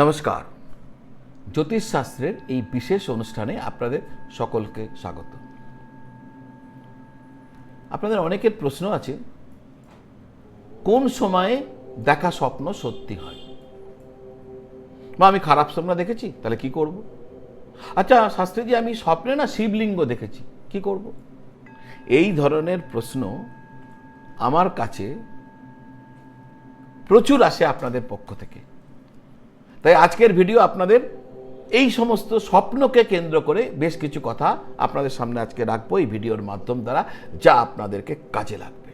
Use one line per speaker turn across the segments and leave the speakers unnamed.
নমস্কার। জ্যোতিষশাস্ত্রের এই বিশেষ অনুষ্ঠানে আপনাদের সকলকে স্বাগত। আপনাদের অনেকের প্রশ্ন আছে, কোন সময়ে দেখা স্বপ্ন সত্যি হয়? বা আমি খারাপ স্বপ্ন দেখেছি, তাহলে কি করব? আচ্ছা শাস্ত্রীজি, আমি স্বপ্নে না শিবলিঙ্গ দেখেছি, কি করব? এই ধরনের প্রশ্ন আমার কাছে প্রচুর আসে আপনাদের পক্ষ থেকে। তাই আজকের ভিডিও আপনাদের এই সমস্ত স্বপ্নকে কেন্দ্র করে বেশ কিছু কথা আপনাদের সামনে আজকে রাখব এই ভিডিওর মাধ্যম দ্বারা, যা আপনাদেরকে কাজে লাগবে।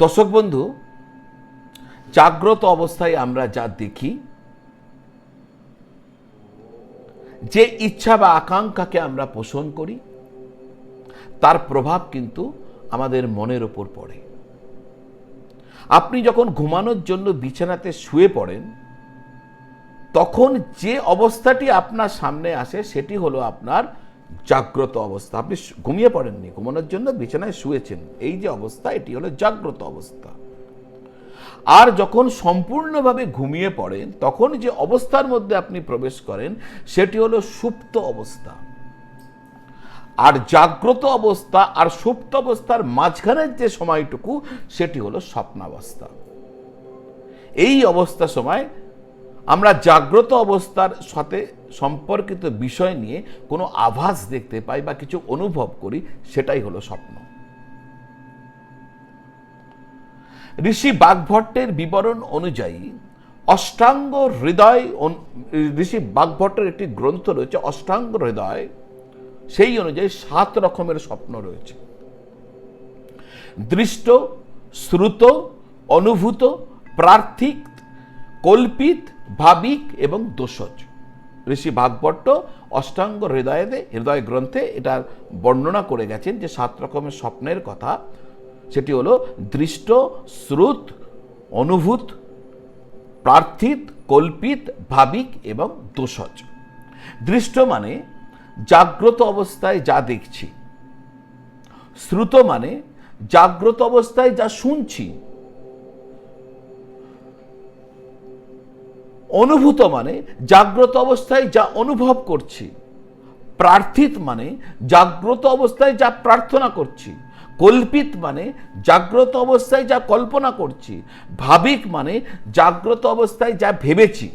দর্শক বন্ধু, জাগ্রত অবস্থায় আমরা যা দেখি, যে ইচ্ছা বা আকাঙ্ক্ষাকে আমরা পোষণ করি, তার প্রভাব কিন্তু আমাদের মনের ওপর পড়ে। আপনি যখন ঘুমানোর জন্য বিছানাতে শুয়ে পড়েন, তখন যে অবস্থাটি আপনার সামনে আসে সেটি হলো আপনার জাগ্রত অবস্থা। আপনি ঘুমিয়ে পড়েননি, ঘুমানোর জন্য বিছানায় শুয়েছেন। এই যে অবস্থা, এটি হলো জাগ্রত অবস্থা। আর যখন সম্পূর্ণভাবে ঘুমিয়ে পড়েন, তখন যে অবস্থার মধ্যে আপনি প্রবেশ করেন, সেটি হলো সুপ্ত অবস্থা। আর জাগ্রত অবস্থা আর সুপ্ত অবস্থার মাঝখানের যে সময়টুকু, সেটি হলো স্বপ্নাবস্থা। এই অবস্থা সময় আমরা জাগ্রত অবস্থার সাথে সম্পর্কিত বিষয় নিয়ে কোনো আভাস দেখতে পাই বা কিছু অনুভব করি, সেটাই হলো স্বপ্ন। ঋষি বাগভট্টের বিবরণ অনুযায়ী, অষ্টাঙ্গ হৃদয় ঋষি বাগভট্টের একটি গ্রন্থ রয়েছে, অষ্টাঙ্গ হৃদয়। সেই অনুযায়ী সাত রকমের স্বপ্ন রয়েছে। দৃষ্ট, শ্রুত, অনুভূত, প্রার্থিক, কল্পিত, ভাবিক এবং দোষজ। ঋষি ভাগবট্ট অষ্টাঙ্গ হৃদয়তে, হৃদয় গ্রন্থে এটা বর্ণনা করে গেছেন যে সাত রকমের স্বপ্নের কথা। সেটি হলো দৃষ্ট, শ্রুত, অনুভূত, প্রার্থিত, কল্পিত, ভাবিক এবং দোষজ। দৃষ্ট মানে জাগ্রত অবস্থায় যা দেখছি। শ্রুত মানে জাগ্রত অবস্থায় যা শুনছি। অনুভূত মানে জাগ্রত অবস্থায় যা অনুভব করছি। প্রার্থিত মানে জাগ্রত অবস্থায় যা প্রার্থনা করছি। কল্পিত মানে জাগ্রত অবস্থায় যা কল্পনা করছি। ভাবিক মানে জাগ্রত অবস্থায় যা ভেবেছি।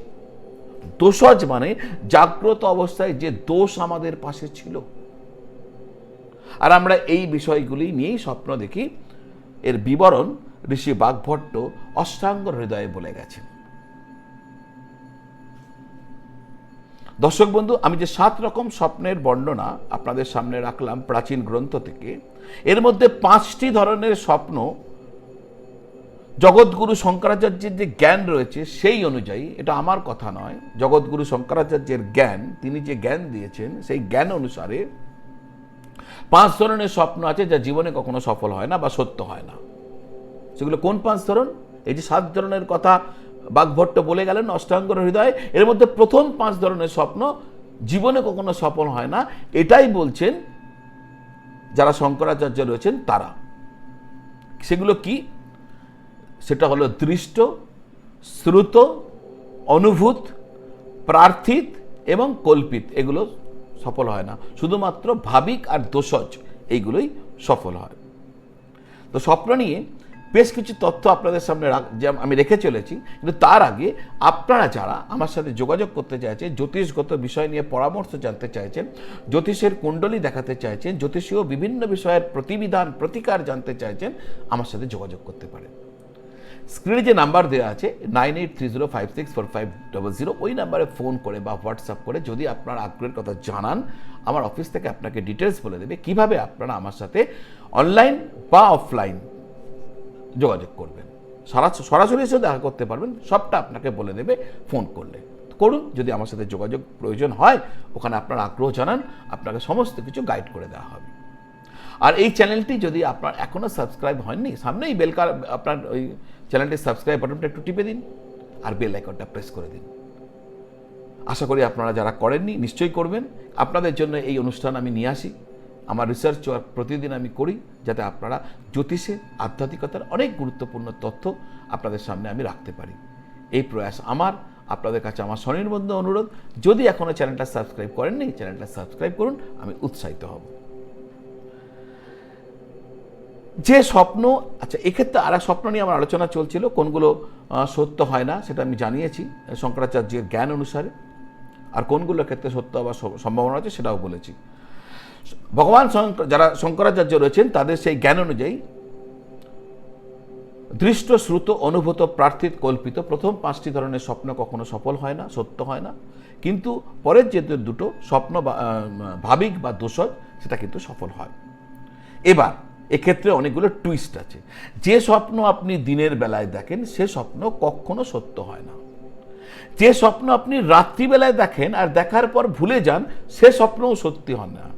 দোষজ মানে জাগ্রত অবস্থায় যে দোষ আমাদের পাশে ছিল। আর আমরা এই বিষয়গুলি নিয়েই স্বপ্ন দেখি, এর বিবরণ ঋষি বাগভট্ট অষ্টাঙ্গ হৃদয়ে বলে গেছেন। দর্শক বন্ধু, আমি যে সাত রকম স্বপ্নের বর্ণনা আপনাদের সামনে রাখলাম প্রাচীন গ্রন্থ থেকে, এর মধ্যে পাঁচটি ধরনের স্বপ্ন জগৎগুরু শঙ্করাচার্যের যে জ্ঞান রয়েছে সেই অনুযায়ী, এটা আমার কথা নয়, জগৎগুরু শঙ্করাচার্যের জ্ঞান, তিনি যে জ্ঞান দিয়েছেন সেই জ্ঞান অনুসারে পাঁচ ধরনের স্বপ্ন আছে যা জীবনে কখনো সফল হয় না বা সত্য হয় না। সেগুলো কোন পাঁচ ধরন? এই যে সাত ধরনের কথা বাগভট্ট বলে গেলেন অষ্টাঙ্গর হৃদয়, এর মধ্যে প্রথম পাঁচ ধরনের স্বপ্ন জীবনে কখনো সফল হয় না, এটাই বলছেন যারা শঙ্করাচার্য রয়েছেন তারা। সেগুলো কি? সেটা হলো দৃষ্ট, শ্রুত, অনুভূত, প্রার্থিত এবং কল্পিত। এগুলো সফল হয় না। শুধুমাত্র ভাবিক আর দোষজ এইগুলোই সফল হয়। তো স্বপ্ন নিয়ে বেশ কিছু তথ্য আপনাদের সামনে যে আমি রেখে চলেছি, কিন্তু তার আগে আপনারা যারা আমার সাথে যোগাযোগ করতে চাইছেন, জ্যোতিষগত বিষয় নিয়ে পরামর্শ জানতে চাইছেন, জ্যোতিষের কুণ্ডলী দেখাতে চাইছেন, জ্যোতিষীয় বিভিন্ন বিষয়ের প্রতিবিধান, প্রতিকার জানতে চাইছেন, আমার সাথে যোগাযোগ করতে পারেন। স্ক্রিনে যে নাম্বার দেওয়া আছে nine eight three zero five six four five double zero ওই নাম্বারে ফোন করে বা হোয়াটসঅ্যাপ করে যদি আপনার আগ্রহের কথা জানান, আমার অফিস থেকে আপনাকে ডিটেলস বলে দেবে কীভাবে আপনারা আমার সাথে অনলাইন বা অফলাইন যোগাযোগ করবেন। সারা সরাসরি এসে দেখা করতে পারবেন, সবটা আপনাকে বলে দেবে ফোন করলে। করুন, যদি আমার সাথে যোগাযোগ প্রয়োজন হয়, ওখানে আপনার আগ্রহ জানান, আপনাকে সমস্ত কিছু গাইড করে দেওয়া হবে। আর এই চ্যানেলটি যদি আপনার এখনও সাবস্ক্রাইব হয়নি, সামনেই বেলকার আপনার ওই চ্যানেলটির সাবস্ক্রাইব বাটনটা একটু টিপে দিন আর বেল আইকনটা প্রেস করে দিন। আশা করি আপনারা যারা করেননি, নিশ্চয়ই করবেন। আপনাদের জন্য এই অনুষ্ঠান আমি নিয়ে আসি। আমার রিসার্চ প্রতিদিন আমি করি যাতে আপনারা জ্যোতিষে আধ্যাত্মিকতার অনেক গুরুত্বপূর্ণ তথ্য আপনাদের সামনে আমি রাখতে পারি। এই প্রয়াস আমার। আপনাদের কাছে আমার স্বনির্বন্ধ অনুরোধ, যদি এখনও চ্যানেলটা সাবস্ক্রাইব করেননি, চ্যানেলটা সাবস্ক্রাইব করুন, আমি উৎসাহিত হব। যে স্বপ্ন আচ্ছা এক্ষেত্রে আর স্বপ্ন নিয়ে আমার আলোচনা চলছিল, কোনগুলো সত্য হয় না সেটা আমি জানিয়েছি, শঙ্করাচার্যের জ্ঞান অনুসারে, আর কোনগুলোর ক্ষেত্রে সত্য হওয়ার সম্ভাবনা আছে সেটাও বলেছি। ভগবান যারা শঙ্করাচার্য রয়েছেন, তাদের সেই জ্ঞান অনুযায়ী দৃষ্ট শ্রুত অনুভূত প্রার্থিত কল্পিত প্রথম পাঁচটি ধরনের স্বপ্ন কখনো সফল হয় না, সত্য হয় না। কিন্তু পরের যে দুটো স্বপ্ন বা ভাবিক বা দোষজ, সেটা কিন্তু সফল হয়। এবার এক্ষেত্রে অনেকগুলো টুইস্ট আছে। যে স্বপ্ন আপনি দিনের বেলায় দেখেন, সে স্বপ্ন কখনো সত্য হয় না। যে স্বপ্ন আপনি রাত্রিবেলায় দেখেন আর দেখার পর ভুলে যান, সে স্বপ্নও সত্যি হয় না।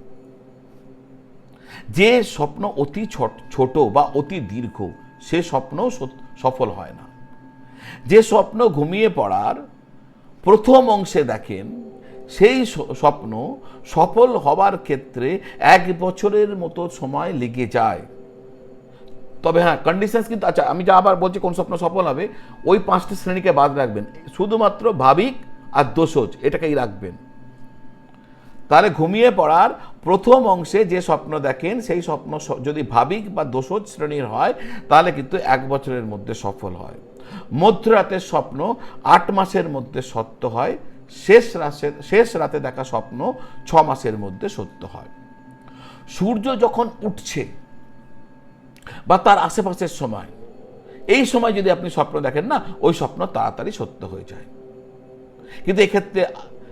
যে স্বপ্ন অতি ছোট- বা অতি দীর্ঘ, সে স্বপ্নও সফল হয় না। যে স্বপ্ন ঘুমিয়ে পড়ার প্রথম অংশে দেখেন সেই স্বপ্ন সফল হবার ক্ষেত্রে এক বছরের মতো সময় লেগে যায়। তবে হ্যাঁ কন্ডিশনস কিন্তু আচ্ছা আমি যা আবার বলছি কোন স্বপ্ন সফল হবে, ওই পাঁচটি শ্রেণীকে বাদ রাখবেন। শুধুমাত্র ভাবিক আর দোষজ, এটাকেই রাখবেন। তাহলে ঘুমিয়ে পড়ার প্রথম অংশে যে স্বপ্ন দেখেন, সেই স্বপ্ন যদি ভাবিক বা দোষজ শ্রেণির হয়, তাহলে কিন্তু এক বছরের মধ্যে সফল হয়। মধ্যরাতের স্বপ্ন আট মাসের মধ্যে সত্য হয়। শেষ রাতের শেষ রাতে দেখা স্বপ্ন ছ মাসের মধ্যে সত্য হয়। সূর্য যখন উঠছে বা তার আশেপাশের সময়, এই সময় যদি আপনি স্বপ্ন দেখেন না, ওই স্বপ্ন তাড়াতাড়ি সত্য হয়ে যায়। কিন্তু এক্ষেত্রে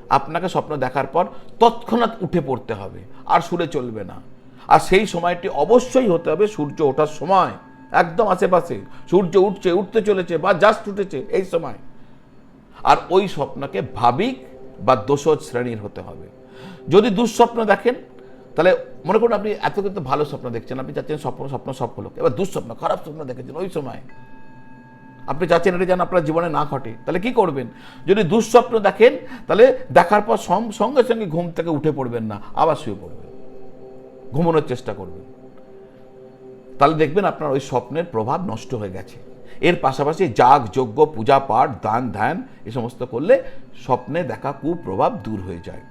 আপনাকে স্বপ্ন দেখার পর তৎক্ষণাৎ উঠে পড়তে হবে, আর সুরে চলবে না। আর সেই সময়টি অবশ্যই হতে হবে সূর্য ওঠার সময়। একদম আশেপাশে। সূর্য উঠছে, উঠতে চলেছে বা জাস্ট উঠেছে, এই সময়। আর ওই স্বপ্নকে ভাবিক বা দোষজ শ্রেণির হতে হবে। যদি দুঃস্বপ্ন দেখেন, তাহলে মনে করুন আপনি এত কিন্তু ভালো স্বপ্ন দেখছেন, আপনি চাচ্ছেন স্বপ্ন স্বপ্ন সফল হোক। এবার দুঃস্বপ্ন, খারাপ স্বপ্ন দেখেছেন ওই সময়। আপনি চাচ্ছেন এটা যেন আপনার জীবনে না ঘটে, তাহলে কি করবেন? যদি দুঃস্বপ্ন দেখেন, তাহলে দেখার পর সঙ্গে সঙ্গে ঘুম থেকে উঠে পড়বেন না, আবার শুয়ে পড়বেন। ঘুমানোর চেষ্টা করবেন। তাহলে দেখবেন আপনার ওই স্বপ্নের প্রভাব নষ্ট হয়ে গেছে। এর পাশাপাশি যাগ, যজ্ঞ, পূজা, পাঠ, দান, ধ্যান এ সমস্ত করলে স্বপ্নে দেখা কুপ্রভাব দূর হয়ে যায়।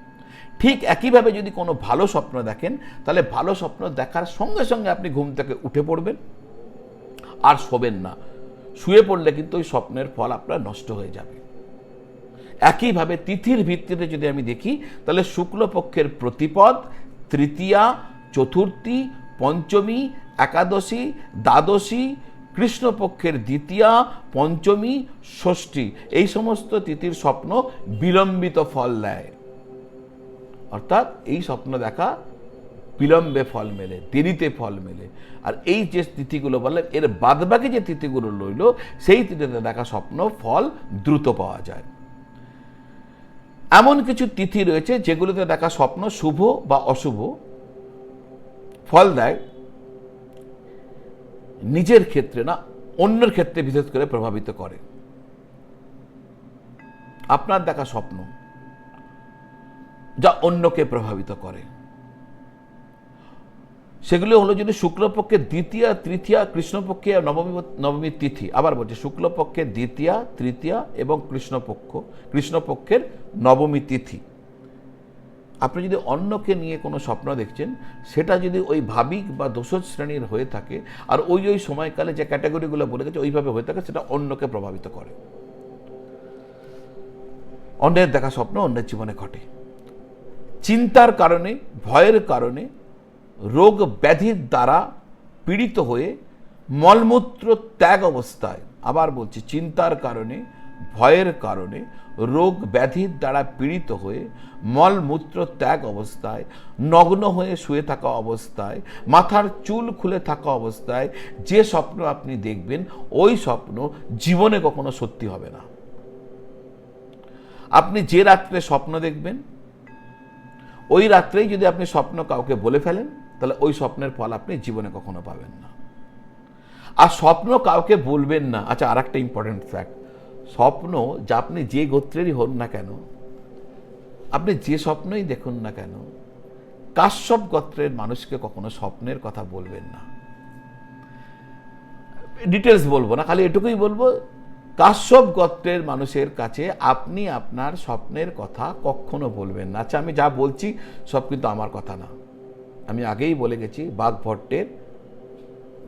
ঠিক একইভাবে যদি কোনো ভালো স্বপ্ন দেখেন, তাহলে ভালো স্বপ্ন দেখার সঙ্গে সঙ্গে আপনি ঘুম থেকে উঠে পড়বেন আর শোবেন না। শুয়ে পড়লে কিন্তু ওই স্বপ্নের ফল আপনার নষ্ট হয়ে যাবে। একইভাবে তিথির ভিত্তিতে যদি আমি দেখি, তাহলে শুক্লপক্ষের প্রতিপদ তৃতীয়া, চতুর্থী, পঞ্চমী, একাদশী, দ্বাদশী কৃষ্ণপক্ষের দ্বিতীয়া, পঞ্চমী, ষষ্ঠী, এই সমস্ত তিথির স্বপ্ন বিলম্বিত ফল দেয়। অর্থাৎ এই স্বপ্ন দেখা বিলম্বে ফল মেলে, দেরিতে ফল মেলে। আর এই যে তিথিগুলো বললেন, এর বাদবাকি যে তিথিগুলো রইল, সেই তিথিতে দেখা স্বপ্ন, ফল দ্রুত পাওয়া যায়। এমন কিছু তিথি রয়েছে যেগুলোতে দেখা স্বপ্ন শুভ বা অশুভ ফল দেয়। নিজের ক্ষেত্রে না, অন্যের ক্ষেত্রে বিশেষ করে প্রভাবিত করে। আপনার দেখা স্বপ্ন, যা অন্যকে প্রভাবিত করে। সেগুলো হলো যদি শুক্লপক্ষের দ্বিতীয়, তৃতীয়া, কৃষ্ণপক্ষে নবমী নবমী তিথি, আবার বলছি শুক্লপক্ষের দ্বিতীয়া, তৃতীয়া এবং কৃষ্ণপক্ষ, কৃষ্ণপক্ষের নবমী তিথি। আপনি যদি অন্যকে নিয়ে কোনো স্বপ্ন দেখছেন, সেটা যদি ওই ভাবিক বা দোষজ শ্রেণির হয়ে থাকে, আর ওই ওই সময়কালে যে ক্যাটাগরিগুলো বলে গেছে, ওইভাবে হয়ে থাকে, সেটা অন্যকে প্রভাবিত করে। অন্যের দেখা স্বপ্ন অন্যের জীবনে ঘটে। চিন্তার কারণে, ভয়ের কারণে, রোগ ব্যাধির দ্বারা পীড়িত হয়ে মলমূত্র ত্যাগ অবস্থায়, আবার বলছি, চিন্তার কারণে, ভয়ের কারণে রোগ ব্যাধির দ্বারা পীড়িত হয়ে মলমূত্র ত্যাগ অবস্থায়, নগ্ন হয়ে শুয়ে থাকা অবস্থায়, মাথার চুল খুলে থাকা অবস্থায়, যে স্বপ্ন আপনি দেখবেন, ওই স্বপ্ন জীবনে কখনো সত্যি হবে না। আপনি যে রাত্রে স্বপ্ন দেখবেন, ওই রাত্রেই যদি আপনি স্বপ্ন কাউকে বলে ফেলেন, তাহলে ওই স্বপ্নের ফল আপনি জীবনে কখনো পাবেন না। আর স্বপ্ন কাউকে বলবেন না আচ্ছা আর একটা ইম্পর্টেন্ট ফ্যাক্ট স্বপ্ন যা আপনি যে গোত্রেরই হন না কেন, আপনি যে স্বপ্নই দেখুন না কেন, কাশ্যপ গোত্রের মানুষকে কখনো স্বপ্নের কথা বলবেন না। ডিটেলস বলব না, খালি এটুকুই বলব, কাশ্যপ গোত্রের মানুষের কাছে আপনি আপনার স্বপ্নের কথা কখনো বলবেন না। আচ্ছা আমি যা বলছি সব কিন্তু আমার কথা না। আমি আগেই বলে গেছি বাঘভট্টের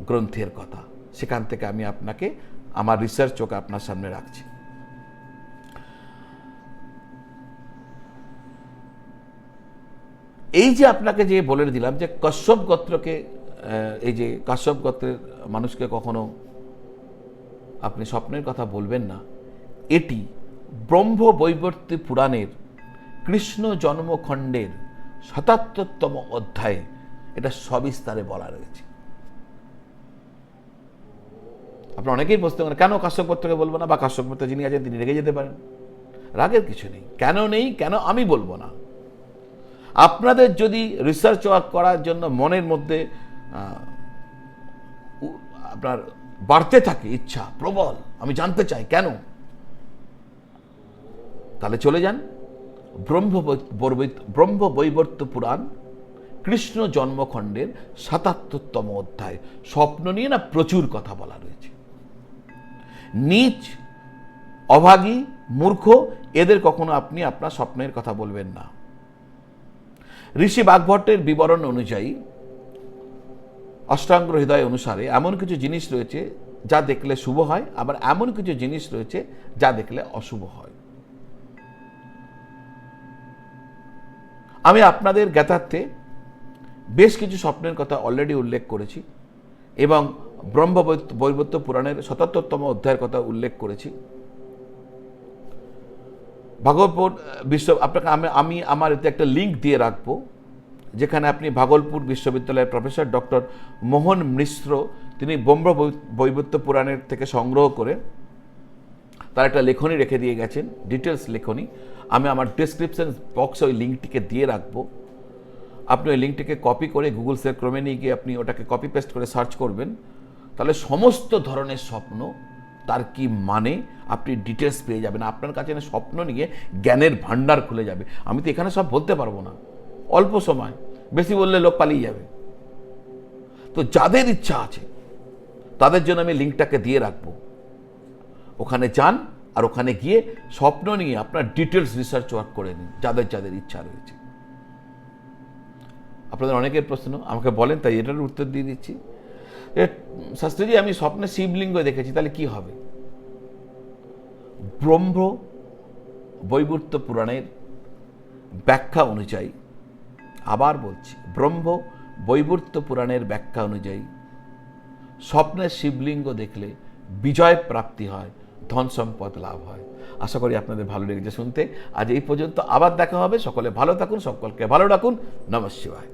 গ্রন্থের কথা। সেখান থেকে আমি আপনাকে আমার রিসার্চ চোখে আপনার সামনে রাখছি। এই যে আপনাকে যে বলে দিলাম যে কশ্যপ গোত্রকে এই যে কাশ্যপ গোত্রের মানুষকে কখনো আপনি স্বপ্নের কথা বলবেন না, এটি ব্রহ্ম বৈবর্তী পুরাণের কৃষ্ণ জন্মখণ্ডের সাতাত্তরতম অধ্যায়ে এটা সবিস্তারে বলা রয়েছে। আপনার অনেকেই প্রশ্ন করেন, কেন কাশ্যপ গোত্রকে বলব না বা কাশ্যপ গোত্র যিনি আছেন তিনি রেগে যেতে পারেন? রাগের কিছু নেই। কেন নেই? কেন আমি বলব না? আপনাদের যদি রিসার্চ ওয়ার্ক করার জন্য মনের মধ্যে আপনার বাড়তে থাকে ইচ্ছা, প্রবল, আমি জানতে চাই, কেন? তাহলে চলে যান। ব্রহ্ম ব্রহ্ম বৈবর্ত পুরাণ, কৃষ্ণ জন্মখণ্ডের সাতাত্তরতম অধ্যায়। স্বপ্ন নিয়ে না প্রচুর কথা বলা রয়েছে। নিচ, অভাগী, মূর্খ, এদের কখনো আপনি আপনার স্বপ্নের কথা বলবেন না। ঋষি বাগভট্টের বিবরণ অনুযায়ী, অষ্টাঙ্গ হৃদয় অনুসারে এমন কিছু জিনিস রয়েছে যা দেখলে শুভ হয়, আবার এমন কিছু জিনিস রয়েছে যা দেখলে অশুভ হয়। আমি আপনাদের জ্ঞাতার্থে বেশ কিছু স্বপ্নের কথা অলরেডি উল্লেখ করেছি এবং ব্রহ্ম বৈবত্য পুরাণের সতাত্তরতম অধ্যায়ের কথা উল্লেখ করেছি। ভাগলপুর বিশ্ব আপনাকে আমি আমি আমার এতে একটা লিঙ্ক দিয়ে রাখব, যেখানে আপনি ভাগলপুর বিশ্ববিদ্যালয়ের প্রফেসর ডক্টর মোহন মিশ্র, তিনি ব্রহ্ম বৈবত্য পুরাণের থেকে সংগ্রহ করে তার একটা লেখনী রেখে দিয়ে গেছেন ডিটেলস লেখনী। আমি আমার ডিসক্রিপশন বক্সে ওই লিঙ্কটিকে দিয়ে রাখব। আপনি ওই লিঙ্কটিকে কপি করে গুগল সে ক্রমে নিয়ে গিয়ে আপনি ওটাকে কপি পেস্ট করে সার্চ করবেন। তাহলে সমস্ত ধরনের স্বপ্ন তার কি মানে? আপনি ডিটেলস পেয়ে যাবেন। আপনার কাছে স্বপ্ন নিয়ে জ্ঞানের ভান্ডার খুলে যাবে। আমি তো এখানে সব বলতে পারব না। অল্প সময়। বেশি বললে লোক পালিয়ে যাবে। তো যাদের ইচ্ছা আছে, তাদের জন্য আমি লিঙ্কটাকে দিয়ে রাখব। ওখানে যান আর ওখানে গিয়ে স্বপ্ন নিয়ে আপনার ডিটেলস রিসার্চ ওয়ার্ক করে নিন, যাদের যাদের ইচ্ছা রয়েছে। আপনাদের অনেকের প্রশ্ন, আমাকে বলেন, তাই এটার উত্তর দিয়ে দিচ্ছি। শাস্ত্রীজি, আমি স্বপ্নে শিবলিঙ্গ দেখেছি, তাহলে কি হবে? ব্রহ্ম বৈবর্ত পুরাণের ব্যাখ্যা অনুযায়ী, আবার বলছি, ব্রহ্ম বৈবর্ত পুরাণের ব্যাখ্যা অনুযায়ী স্বপ্নের শিবলিঙ্গ দেখলে বিজয় প্রাপ্তি হয়, ধন সম্পদ লাভ হয়। আশা করি আপনাদের ভালো লেগেছে শুনতে। আজ এই পর্যন্ত আবার দেখা হবে। সকলে ভালো থাকুন, সকলকে ভালো রাখুন নমঃ শিবায়।